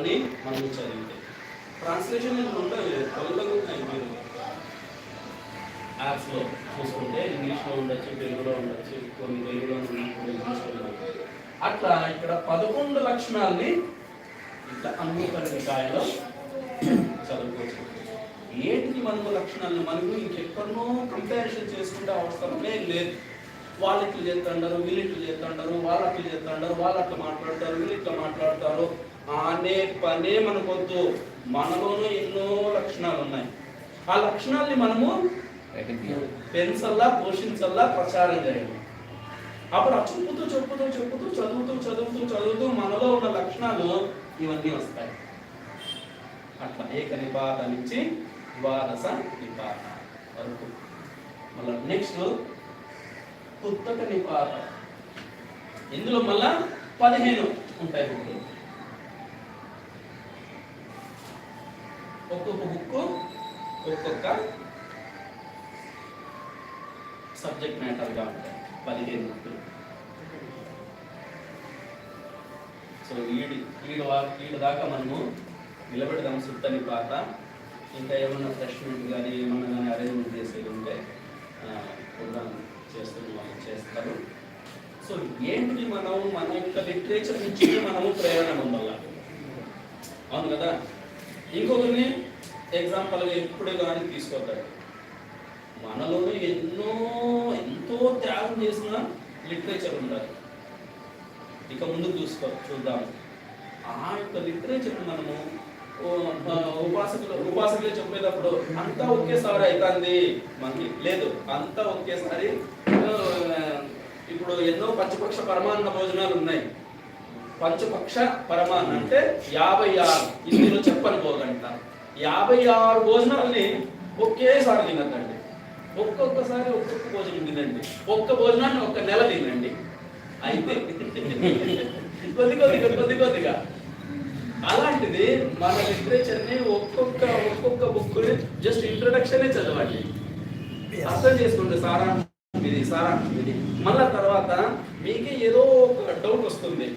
అని మనం చదివితే ట్రాన్స్లేషన్ ఉండదు తెలుగులో ఉన్నాయి యాప్స్లో చూసుకుంటే ఇంగ్లీష్లో ఉండొచ్చు తెలుగులో ఉండొచ్చు కొన్ని తెలుగులో ఉన్నప్పుడు ఇంగ్లీష్లో అట్లా ఇక్కడ పదకొండు లక్షణాలని ఇట్లా అన్ని పరికాయలో చదువుకోవచ్చు. ఏంటిది మనకు లక్షణాలు? మనకు ఇంకెక్కడనో కంపారిజన్ చేసుకుంటే అవసరమే లేదు. వాళ్ళు ఇట్లా చేస్తుంటారు వీళ్ళు ఇట్లా చేస్తుంటారు వాళ్ళు అట్లా చేస్తుంటారు వాళ్ళు అట్లా మాట్లాడతారు వీళ్ళు ఇట్లా మాట్లాడతారు. అనే పనే మనకొద్దు. మనలోనూ ఎన్నో లక్షణాలు ఉన్నాయి ఆ లక్షణాలని మనము పెంచల్లా పోషించల్లా ప్రచారం చేయాలి అప్పుడు ఆ చెప్పుతూ చెప్పుతూ చెప్పుతూ చదువుతూ చదువుతూ చదువుతూ మనలో ఉన్న లక్షణాలు ఇవన్నీ వస్తాయి. అట్లా ఏక నిపాత నుంచి ద్వాదశ నిపాత వరకు. మళ్ళీ నెక్స్ట్ పుస్తక నిపాత. ఇందులో మళ్ళా పదిహేను ఉంటాయి. ఒక్కొక్క బుక్ ఒక్కొక్క సబ్జెక్ట్ మ్యాటర్గా ఉంటాయి. పదిహేను బుక్లు సో వీడి ఈడు వా- ఈడు దాకా మనము నిలబెడదాం సుత్తని పాత. ఇంకా ఏమన్నా ఫ్రెష్మెంట్ కానీ ఏమన్నా కానీ అరేంజ్మెంట్ చేసేది ఉంటే ప్రోగ్రామ్ చేస్తున్న వాళ్ళు చేస్తారు. సో ఏంటిది మనం మన యొక్క లిటరేచర్ నుంచి మనము ప్రేరణ పొందాలి? అవును కదా? ఇంకొకరిని ఎగ్జాంపుల్గా ఎప్పుడు కానీ తీసుకోతాడు మనలోనే ఎన్నో ఎంతో త్యాగం చేసిన లిటరేచర్ ఉండాలి. ఇక ముందుకు చూసుకో చూద్దాం. ఆ యొక్క లిటరేచర్ మనము ఓ, ఉపాసకులు ఉపాసకులే చెప్పేటప్పుడు అంతా ఒకేసారి అవుతుంది మనకి. లేదు అంతా ఒకేసారి ఇప్పుడు ఎన్నో పంచపక్ష పరమాన్న భోజనాలు ఉన్నాయి. పంచపక్ష పరమాన్న అంటే యాభై ఆరు. ఇందులో చెప్పని పోగంట యాభై ఆరు భోజనాలని ఒకేసారి తినద్దండి. ఒక్కొక్కసారి ఒక్కొక్క భోజనం తినండి. ఒక్క భోజనాన్ని ఒక్క నెల తినండి. అయితే కొద్ది కొద్దిగా కొద్ది కొద్దిగా. అలాంటిది మన లిటరేచర్ని ఒక్కొక్క ఒక్కొక్క బుక్ని జస్ట్ ఇంట్రొడక్షనే చదవండి. అర్థం చేసుకోండి సారాంశం ఇది సారాంశం ఇది. మళ్ళా తర్వాత మీకే ఏదో ఒక డౌట్ వస్తుంది.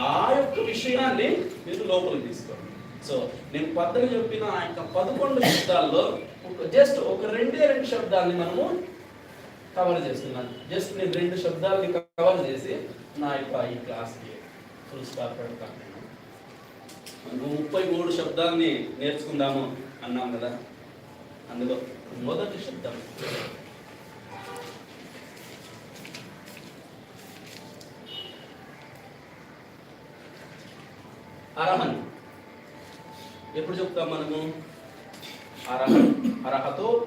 ఆ యొక్క విషయాన్ని మీరు లోపలికి తీసుకోండి. సో నేను పద్దలు చెప్పిన ఆ యొక్క పదకొండు శబ్దాల్లో జస్ట్ ఒక రెండే రెండు శబ్దాల్ని మనము కవర్ చేస్తున్నాను జస్ట్ నేను రెండు శబ్దాలని కవర్ చేసి నా యొక్క ఈ క్లాస్కి ఫుల్ స్టాప్ పెడతాను నేను ముప్పై మూడు శబ్దాల్ని నేర్చుకుందాము అన్నాం కదా? అందులో మొదటి శబ్దం. అరహన్. ఎప్పుడు చెప్తాం మనము? అరహన్. అర్హతో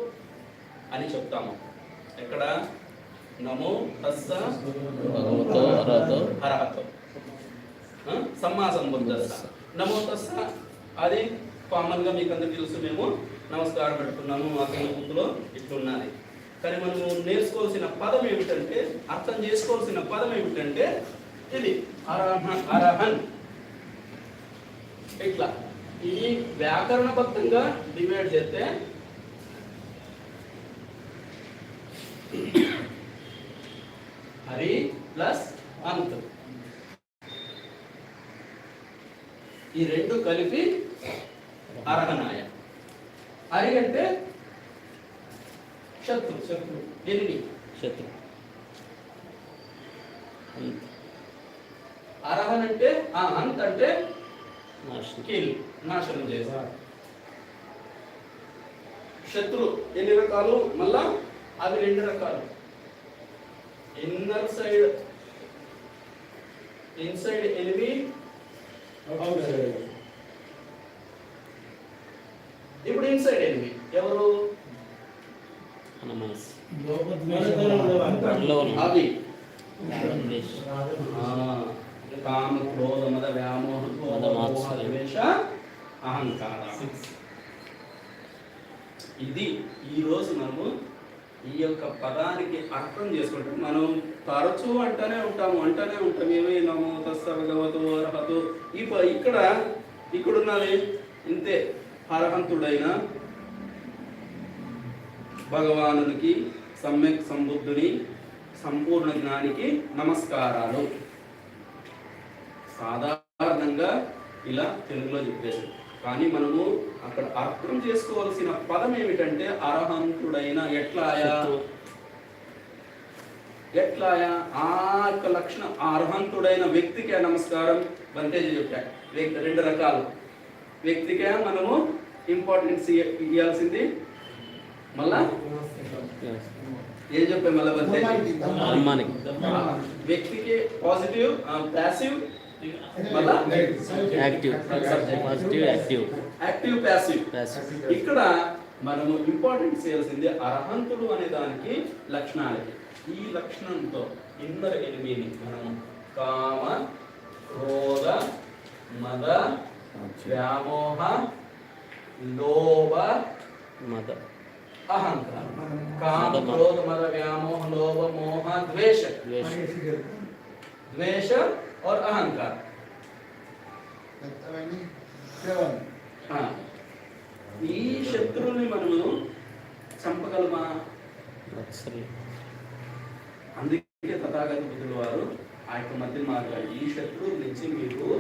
అని చెప్తాము. ఎక్కడ? నమో తస్స భగవతో అర్హతో. అర్హతో. ఆ? సమ్మా సంబుద్ధస్స. నమో తస్స. అది కామన్గా మీకు అందరికి తెలుసు మేము. నమస్కారం పెడుతున్నాము అతని బుక్లో ఇట్లున్నది. కానీ మనము నేర్చుకోవాల్సిన పదం ఏమిటంటే అర్థం చేసుకోవాల్సిన పదం ఏమిటంటే ఇది. అరహన్ అరహన్. ఇట్లా. ఇది వ్యాకరణబద్ధంగా డివైడ్ చేస్తే హరి ప్లస్ అంత్ ఈ రెండు కలిపి అర్హనాయ హరి అంటే శత్రు శత్రు ఎనిమి శత్రు. అర్హన్ అంటే ఆ అంత్ అంటే కిల్ నాశనం చేశారు శత్రు ఎన్ని రకాలు? మళ్ళా అవి రెండు రకాలు. ఇన్నర్ సైడ్ ఇన్సైడ్ ఎనిమి ఇప్పుడు ఇన్సైడ్ ఎనిమి. ఎవరు? అవి. కామ క్రోధ మద వ్యామోహ మద అహంకార. ఇది ఈ రోజు మనము ఈ యొక్క పదానికి అర్థం చేసుకుంటాం. మనం తరచూ అంటూనే ఉంటాము అంటూనే ఉంటాం. ఏమీ నమో తస్స భగవతో అర్హతో. ఈ ఇక్కడ ఇక్కడున్నది ఇంతే. అర్హంతుడైన భగవానునికి సమ్యక్ సంబుద్ధుని సంపూర్ణ జ్ఞానికి నమస్కారాలు. సాదా ఇలా తెలుగులో చెప్పేసి కానీ మనము అక్కడ అర్థం చేసుకోవాల్సిన పదం ఏమిటంటే అర్హంతుడైన ఎట్లాయా? ఎట్లాయా? ఆ యొక్క లక్షణం ఆ అర్హంతుడైన వ్యక్తికే నమస్కారం బంతేజీ చెప్పా. వ్యక్తి రెండు రకాలు. వ్యక్తికే మనము ఇంపార్టెన్స్ ఇవ్వాల్సింది మళ్ళా? ఏం చెప్పాం మళ్ళా బంతేజీ? వ్యక్తికి పాజిటివ్ ప్యాసివ్ యాక్టివ్ యాక్టివ్. ఇక్కడ మనము ఇంపార్టెంట్ చేయాల్సింది అర్హంతుడు అనే దానికి లక్షణాలకి ఈ లక్షణంతో ఇందరు ఎనిమిది మనము కామ క్రోధ మద వ్యామోహ లోభ మద. అహంకారం. కామ క్రోధ మద వ్యామోహ లోభ మోహ ద్వేష. ద్వేష और अहंकार हाँ. ఈ శత్రువుని మనము చంపగలమా వాత్సల్యం అందుకే తథాగత బుద్ధుల వారు ఆ యొక్క మధ్య మార్గాలు ఈ శత్రువు నుంచి మీరు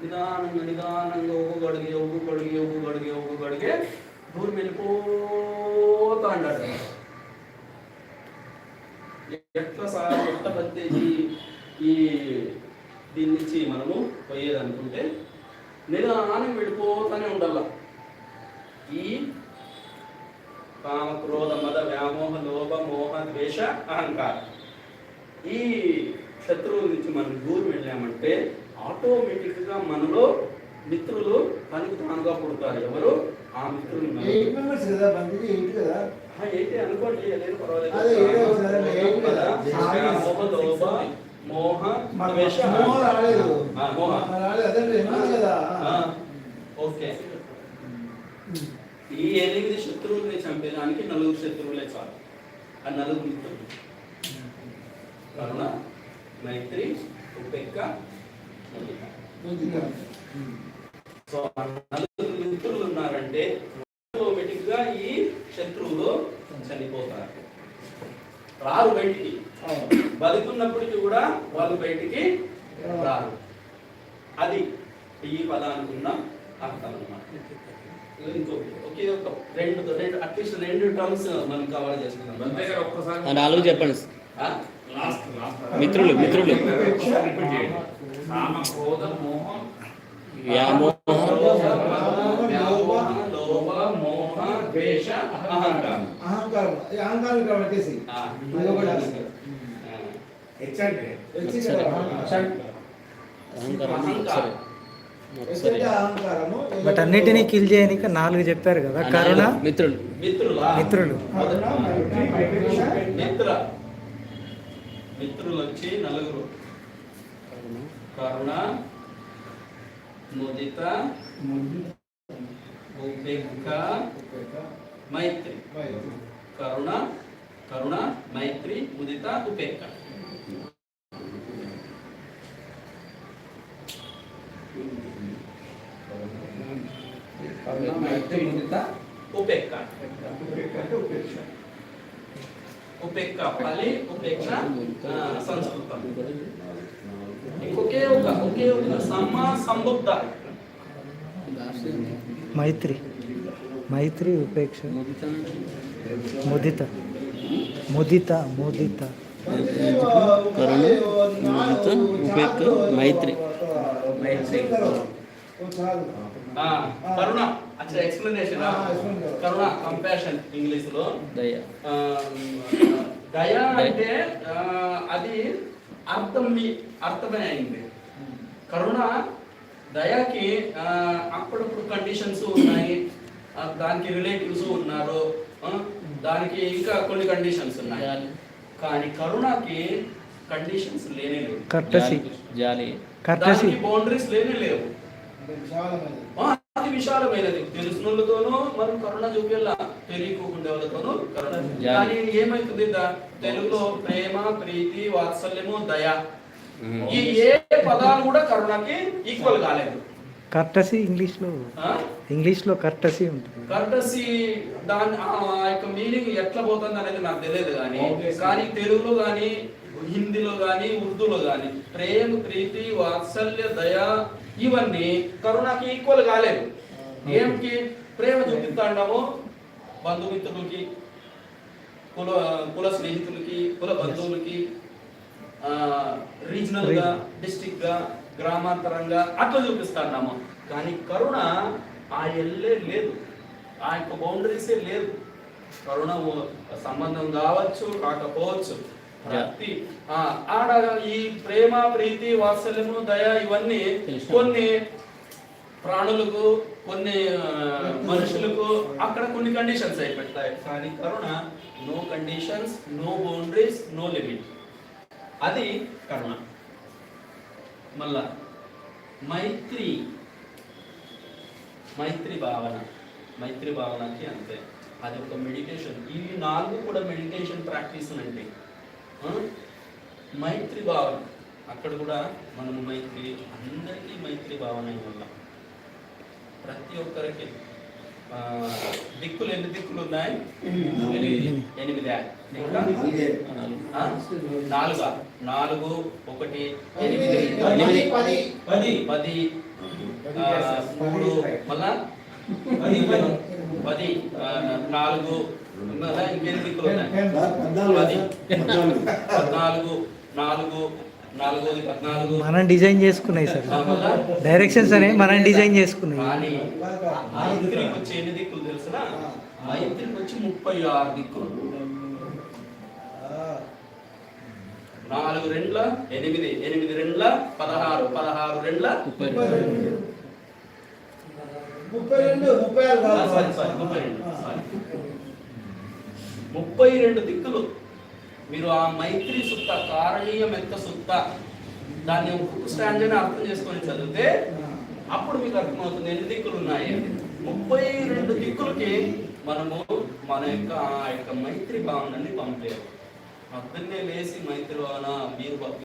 నిదానంగా నిదానంగా ఒక్కొక్కడికి ఒక్కొక్కడికి ఒక్కొక్కడికి ఒక్కొక్కడికి దూరం వెళ్ళిపోతా అన్నాడు ఎట్లా సార్ ఎట్లా పడితే ఈ దీని నుంచి మనము పోయేది అనుకుంటే నిదానం వెళ్ళిపోతానే ఉండాల. ఈ కామ క్రోధ మద వ్యామోహ లోభ మోహ ద్వేష అహంకారం. ఈ శత్రువుల నుంచి మనం దూరం వెళ్ళామంటే ఆటోమేటిక్గా మనలో మిత్రులు తనకు తానుగా పుడతారు. ఎవరు? ఆ మిత్రులు ఏంటి అనుకోండి లేదు. పర్వాలేదు మోహ ద్వేష మోహ రాలేదు ఆ, మోహ మన రాలేదు అదే ఎనిమిది కదా ఓకే ఈ ఎనిమిది శత్రువుల్ని చంపేదానికి నలుగురు శత్రువులే చాలు ఆ నలుగురు మిత్రులు కరుణ మైత్రి ఉపేక్క. సో నలుగురు మిత్రులు ఉన్నారంటే ఆటోమేటిక్గా ఈ శత్రువులు చనిపోతారు రారు బయటికి. బతుకున్నప్పటికీ కూడా వాళ్ళు బయటికి రారు. అది ఈ పదానికి ఉన్న అర్థం అన్నమాట ఇంకొకటి. ఒకే ఒక రెండు రెండు అట్లీస్ట్ రెండు టర్మ్స్ మనం కవర్ ఆ నాలుగు చెప్పండి. ఆ? లాస్ట్ లాస్ట్ మిత్రులు, మిత్రులు. రిపీట్ చేయండి. కామ హెచ్ అంటే? బట్ అన్నిటినీ కిల్ చేయడానికి నాలుగు చెప్పారు కదా కరుణ మిత్రులు. మిత్రులా? మిత్రులు. వచ్చి నలుగురు. కరుణ. ముదిత మైత్రి. మైత్రి. కరుణ కరుణ మైత్రి ముదిత ఉపేక్ష కరుణ, మైత్రి, ముదిత, ఉపేక్ష ఉపేక్ష అంటే ఉపేక్ష. ఉపేక్ష పాలి ఉపేక్ష ఆ, సంస్కృతం ఒకే ఒక ఒకే ఒక సమ సంబుద్ధ మైత్రి మైత్రి ఉపేక్ష ముదిత ముదిత ముదిత కరుణ, ముదిత, కరుణ అచ్చా ఎక్స్ప్లెనేషన్. కరుణ కంపాషన్ ఇంగ్లీష్లో దయ. ఆ, దయ అంటే అది అర్థం మీ- అర్థమే అయింది. కరుణ దయకి ఆ, అప్పుడప్పుడు కండిషన్స్ ఉన్నాయి. ఆ, దానికి రిలేటివ్స్ ఉన్నారు. ఆ, దానికి ఇంకా కొన్ని కండిషన్స్ ఉన్నాయి. కానీ కరుణకి కండిషన్స్ లేనే లేవు. జాలి. దానికి బౌండరీస్ లేనే లేవు. అంటే విశాలమైనది. ఆ, అది విశాలమైనది తెలిసినోళ్ళతోనూ మనం కరుణ చూపేలా తెలియకుండా వాళ్ళతోనూ కరుణ. కానీ ఏమైతుంది తెలుగులో ప్రేమ ప్రీతి వాత్సల్యము దయ ఈ ఏ పదాలు కూడా కరుణకి ఈక్వల్ కాలేదు కర్టసి ఇంగ్లీష్లో? ఇంగ్లీష్లో కర్టసి ఉంటుంది కర్టసీ దాని ఆ యొక్క మీనింగ్ ఎట్లా పోతుంది అనేది నాకు తెలియదు కానీ. కానీ తెలుగులో కానీ హిందీలో కానీ ఉర్దూలో కానీ ప్రేమ ప్రీతి వాత్సల్య దయ ఇవన్నీ కరుణకి ఈక్వల్ కాలేదు. ఏమిటి ప్రేమ చూపిస్తాండాము బంధుమిత్రులకి కుల కుల స్నేహితులకి కుల బంధువులకి రీజనల్గా డిస్టిక్గా గ్రామాంతరంగా అట్లా చూపిస్తాన్నాము కానీ కరుణ ఆ ఎల్లే లేదు. ఆ యొక్క బౌండరీసే లేదు. కరుణ సంబంధం కావచ్చు కాకపోవచ్చు. ఆ, ఆడ ఈ ప్రేమ ప్రీతి వాత్సల్యము దయ ఇవన్నీ. కొన్ని ప్రాణులకు కొన్ని మనుషులకు అక్కడ కొన్ని కండిషన్స్ అయిపెడతాయి కానీ కరుణ no conditions no boundaries no limit అది కరుణ. మళ్ళా మైత్రి మైత్రి భావన. మైత్రి భావనకి అంతే. అది ఒక మెడిటేషన్ ఈ నాలుగు కూడా మెడిటేషన్ ప్రాక్టీస్ అంటే? మైత్రి భావన. అక్కడ కూడా మనము మైత్రి అందరికీ మైత్రి భావన వల్ల ప్రతి ఒక్కరికి. దిక్కులు ఎన్ని దిక్కులు ఉన్నాయి? ఎనిమిదా? నాలుగా? నాలుగు ఒకటి ఎనిమిది. ఎనిమిది, పది. పది. మూడు. మళ్ళా? పది. నాలుగు. మనం డిజైన్ చేసుకున్నాయి సార్. డైరెక్షన్స్ అనేవి మనం డిజైన్ చేసుకున్నాయి. దిక్కులు తెలుసునా? మైత్రికి వచ్చి ముప్పై ఆరు దిక్కులు. నాలుగు రెండ్ల ఎనిమిది. ఎనిమిది రెండ్ల పదహారు. పదహారు రెండ్ల ముప్పై ముప్పై రెండు ముప్పై ఆరు. సారీ, సారీ, ముప్పై రెండు. సారీ. ముప్పై రెండు దిక్కులు. మీరు ఆ మైత్రి సుత్త కారణీయం ఎంత సుత్త? దాన్ని ఒక్కొక్క స్టాండ్ అని అర్థం చేసుకొని చదివితే అప్పుడు మీకు అర్థమవుతుంది ఎన్ని దిక్కులు ఉన్నాయి ముప్పై రెండు దిక్కులకి మనము మన యొక్క ఆ యొక్క మైత్రి భావనని పంపేయాలి. పొద్దున్నే లేచి మైత్రి భావన మీరు